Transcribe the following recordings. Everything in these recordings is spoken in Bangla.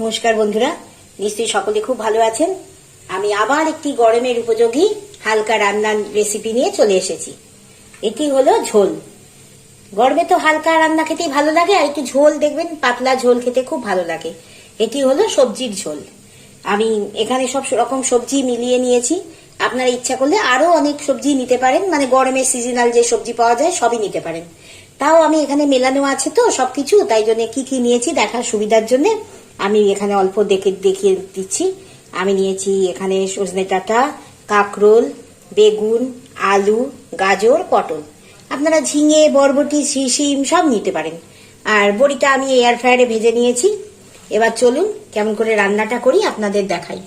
নমস্কার বন্ধুরা, নিশ্চয়ই সকলে খুব ভালো আছেন। আমি আবার একটি গরমের উপযোগী হালকা রান্নার রেসিপি নিয়ে চলে এসেছি। এটি হলো ঝোল। গরমে তো হালকা রান্না খেতেই ভালো লাগে, আর একটু ঝোল দেখবেন, পাতলা ঝোল খেতে খুব ভালো লাগে। এটি হলো সবজির ঝোল। আমি এখানে সব রকম সবজি মিলিয়ে নিয়েছি। আপনারা ইচ্ছা করলে আরও অনেক সবজি নিতে পারেন মানে গরমের সিজনাল যে সবজি পাওয়া যায়, সবই নিতে পারেন। তাও আমি এখানে মেলানো আছে তো সবকিছু, তাই জন্য কি কি নিয়েছি দেখার সুবিধার জন্য। আমি এখানে অল্প দেখে, দেখিয়ে দিচ্ছি। আমি নিয়েছি এখানে সজনে ডাঁটা, কাঁকরোল, বেগুন, আলু, গাজর, পটল। আপনারা ঝিঙে, বরবটি শিম সব নিতে পারেন। আর বড়িটা আমি এয়ার ফ্রায়ারে ভেজে নিয়েছি। এবার চলুন কেমন করে রান্নাটা করি, আপনাদের দেখাই।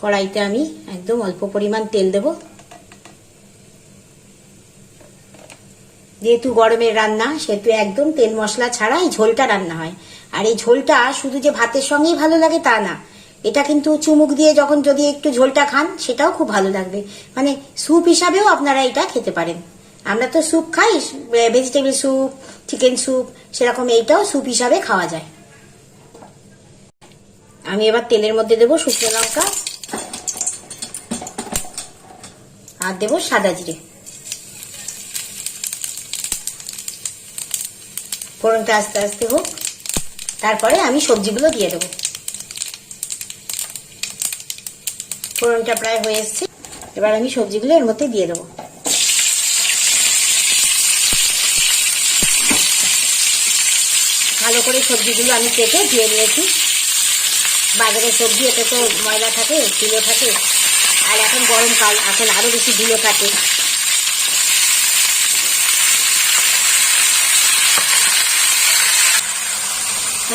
কড়াইতে আমি একদম অল্প পরিমাণ তেল দেব। যেহেতু গরমের রান্না, সেহেতু একদম তেল মশলা ছাড়া এই ঝোলটা রান্না হয়। আর এই ঝোলটা শুধু যে ভাতের সঙ্গেই ভালো লাগে তা না, এটা কিন্তু চুমুক দিয়ে যখন যদি একটু ঝোলটা খান, সেটাও খুব ভালো লাগবে। মানে স্যুপ হিসাবেও আপনারা এটা খেতে পারেন। আমরা তো স্যুপ খাই, ভেজিটেবল স্যুপ, চিকেন স্যুপ, সেরকম এইটাও স্যুপ হিসাবে খাওয়া যায়। আমি এবার তেলের মধ্যে দেবো শুকনো লঙ্কা আর দেবো সাদা জিরে। ফোড়নটা আস্তে আস্তে হোক, তারপরে আমি সবজিগুলো দিয়ে দেবো। ফোড়নটা প্রায় হয়ে এসছে, এবার আমি সবজিগুলো এর মধ্যে দিয়ে দেবো। ভালো করে সবজিগুলো আমি কেটে ধুয়ে নিয়েছি। বাজারের সবজি, এতে তো ময়লা থাকে ধুলো থাকে, আর এখন গরমকাল, এখন আরও বেশি ধুলো থাকে।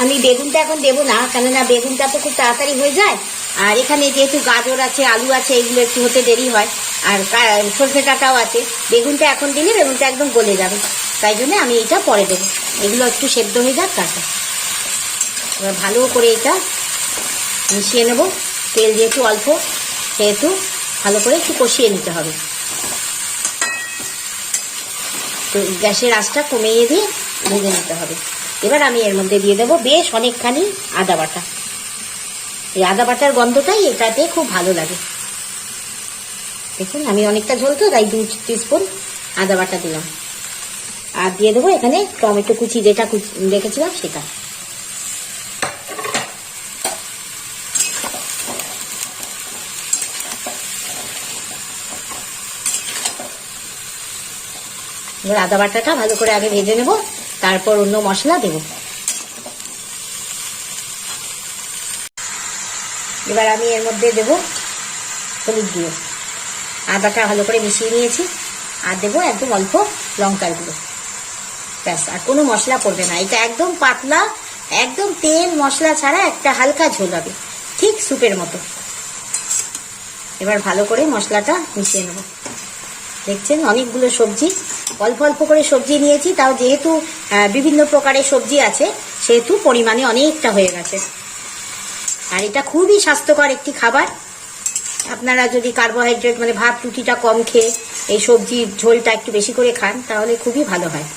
আমি বেগুনটা এখন দেবো না, কেননা বেগুনটা তো খুব তাড়াতাড়ি হয়ে যায়। আর এখানে যেহেতু গাজর আছে, আলু আছে, এগুলো একটু হতে দেরি হয়। আর সর্ষে ডাটাও আছে। বেগুনটা এখন দিলে বেগুনটা একদম গলে যাবে। তাই জন্য আমি এটা পরে দেবো। এগুলো একটু সেদ্ধ হয়ে যাক, তারপর। এবার ভালো করে এটা মিশিয়ে নেব। তেল যেহেতু অল্প, সেহেতু ভালো করে একটু কষিয়ে নিতে হবে। তো গ্যাসের আঁচটা কমিয়ে দিয়ে ভেজে নিতে হবে। এবার আমি এর মধ্যে দিয়ে দেবো বেশ অনেকখানি আদা বাটা। এই আদা বাটার গন্ধটাই এটাতে খুব ভালো লাগে। দেখুন, আমি অনেকটা ঝোল তো, তাই দু টিস্পুন আদা বাটা দিলাম। আর দিয়ে দেবো এখানে টমেটো কুচি, যেটা রেখেছিলাম সেটা। এবার আদা বাটাটা ভালো করে আগে ভেজে নেব। তারপর অন্য মশলা দেব। এবার আমি এর মধ্যে দেব হলুদ গুঁড়ো। আদাটা ভালো করে মিশিয়ে নিয়েছি আর দেবো একদম অল্প লঙ্কার গুঁড়ো। ব্যাস, আর কোনো মশলা পড়বে না। এটা একদম পাতলা, একদম তেল মশলা ছাড়া একটা হালকা ঝোল হবে, ঠিক স্যুপের মতো। এবার ভালো করে মশলাটা মিশিয়ে নেব। দেখছেন? অনেকগুলো সবজি, অল্প অল্প করে সবজি নিয়েছি। তাও যেহেতু বিভিন্ন প্রকারের সবজি আছে, সেহেতু পরিমাণে অনেকটা হয়ে গেছে। আর এটা খুবই স্বাস্থ্যকর একটি খাবার। আপনারা যদি কার্বোহাইড্রেট মানে ভাত, রুটিটা কম খেয়ে এই সবজির ঝোলটা একটু বেশি করে খান, তাহলে খুবই ভালো হয়।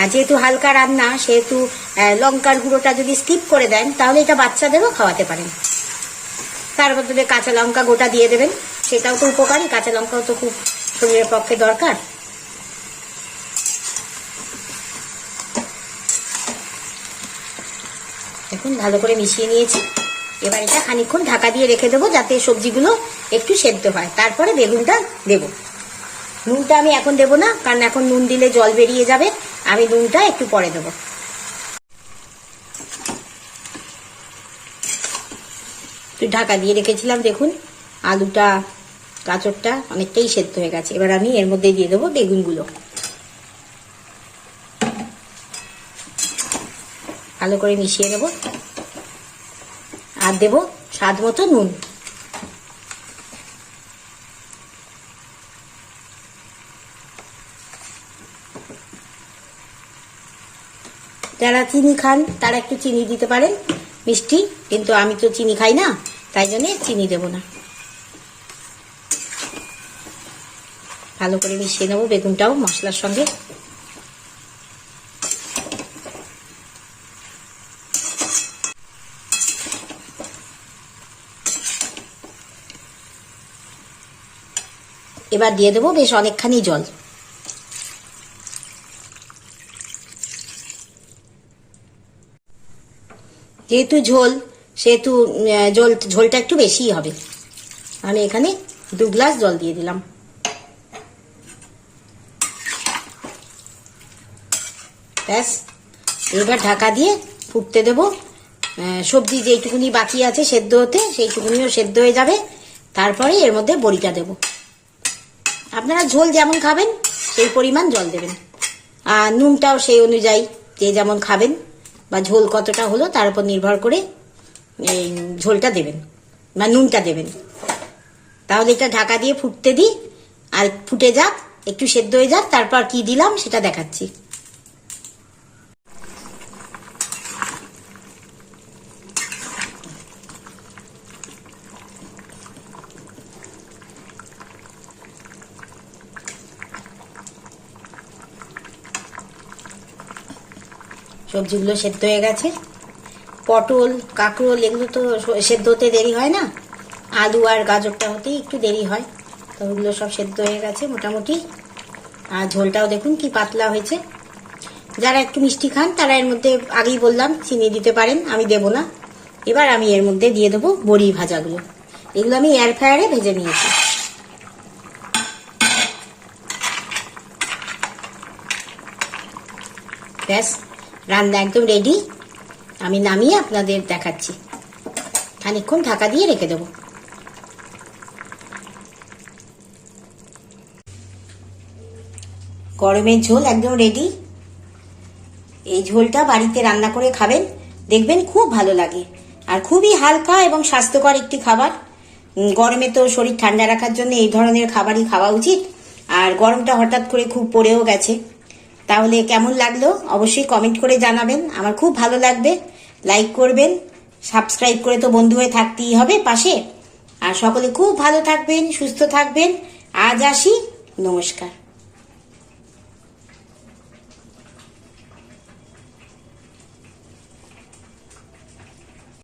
আর যেহেতু হালকা রান্না, সেহেতু লঙ্কার গুঁড়োটা যদি স্কিপ করে দেন, তাহলে এটা বাচ্চাদেরও খাওয়াতে পারেন। তার বদলে কাঁচা লঙ্কা গোটা দিয়ে দেবেন। সেটাও তো উপকারী, কাঁচা লঙ্কাও তো খুব শরীরের পক্ষে দরকার। দেখুন, ভালো করে মিশিয়ে নিয়েছি। এবার এটা খানিক্ষণ ঢাকা দিয়ে রেখে দেবো, যাতে সবজিগুলো একটু সেদ্ধ হয়। তারপরে বেগুনটা দেব। নুনটা আমি এখন দেব না, কারণ এখন নুন দিলে জল বেরিয়ে যাবে। আমি নুনটা একটু পরে দেবো। ঢাকা দিয়ে রেখেছিলাম, দেখুন, আলুটা গাজরটা অনেকটাই সেদ্ধ হয়ে গেছে। এবার আমি এর মধ্যে দিয়ে দেবো বেগুনগুলো। ভালো করে মিশিয়ে নেব। আর দেব স্বাদ মতো নুন। যারা চিনি খান, তারা একটু চিনি দিতে পারেন। মিষ্টি, কিন্তু আমি তো চিনি খাই না, তাই জন্য চিনি দেব না। ভালো করে মিশিয়ে নেব, বেগুনটাও মশলার সঙ্গে। এবার দিয়ে দেবো বেশ অনেকখানি জল। যেহেতু ঝোল, সেহেতু ঝোল ঝোলটা একটু বেশিই হবে। আমি এখানে দু গ্লাস জল দিয়ে দিলাম। ব্যাস। এবার ঢাকা দিয়ে ফুটতে দেবো। সবজি যেইটুকুনি বাকি আছে সেদ্ধ হতে সেইটুকুনিও সেদ্ধ হয়ে যাবে। তারপরে এর মধ্যে বড়িটা দেব। আপনারা ঝোল যেমন খাবেন, সেই পরিমাণ জল দেবেন। আর নুনটাও সেই অনুযায়ী যে যেমন খাবেন বা ঝোল কতটা হলো তার উপর নির্ভর করে এই ঝোলটা দেবেন বা নুনটা দেবেন। তাহলে এটা ঢাকা দিয়ে ফুটতে দিই। আর ফুটে যাক, একটু সেদ্ধ হয়ে যাক, তারপর কি দিলাম সেটা দেখাচ্ছি। সবজিগুলো সেদ্ধ হয়ে গেছে। পটল, কাঁকরোল, এগুলো তো সেদ্ধ হতে দেরি হয় না। আলু আর গাজরটা হতেই একটু দেরি হয়। তো ওগুলো সব সেদ্ধ হয়ে গেছে মোটামুটি। আর ঝোলটাও দেখুন কি পাতলা হয়েছে। যারা একটু মিষ্টি খান, তারা এর মধ্যে আগেই বললাম, চিনি দিতে পারেন, আমি দেব না। এবার আমি এর মধ্যে দিয়ে দেবো বড়ি ভাজাগুলো। এগুলো আমি এয়ার ফ্রায়ারে ভেজে নিয়েছি। ব্যাস। রান্না একদম রেডি আমি নামিয়ে আপনাদের দেখাচ্ছি। খানিকক্ষণ ঢাকা দিয়ে রেখে দেবো। গরমের ঝোল একদম রেডি এই ঝোলটা বাড়িতে রান্না করে খাবেন, দেখবেন খুব ভালো লাগে। আর খুবই হালকা এবং স্বাস্থ্যকর একটি খাবার। গরমে তো শরীর ঠান্ডা রাখার জন্য এই ধরনের খাবারই খাওয়া উচিত। আর গরমটা হঠাৎ করে খুব পড়েও গেছে। তাহলে কেমন লাগল? অবশ্যই কমেন্ট করে জানাবেন। আমার খুব ভালো লাগবে। লাইক করবেন। সাবস্ক্রাইব করে তো বন্ধু হয়ে থাকতেই হবে পাশে। আর সকলে খুব ভালো থাকবেন, সুস্থ থাকবেন। আজ আসি। নমস্কার।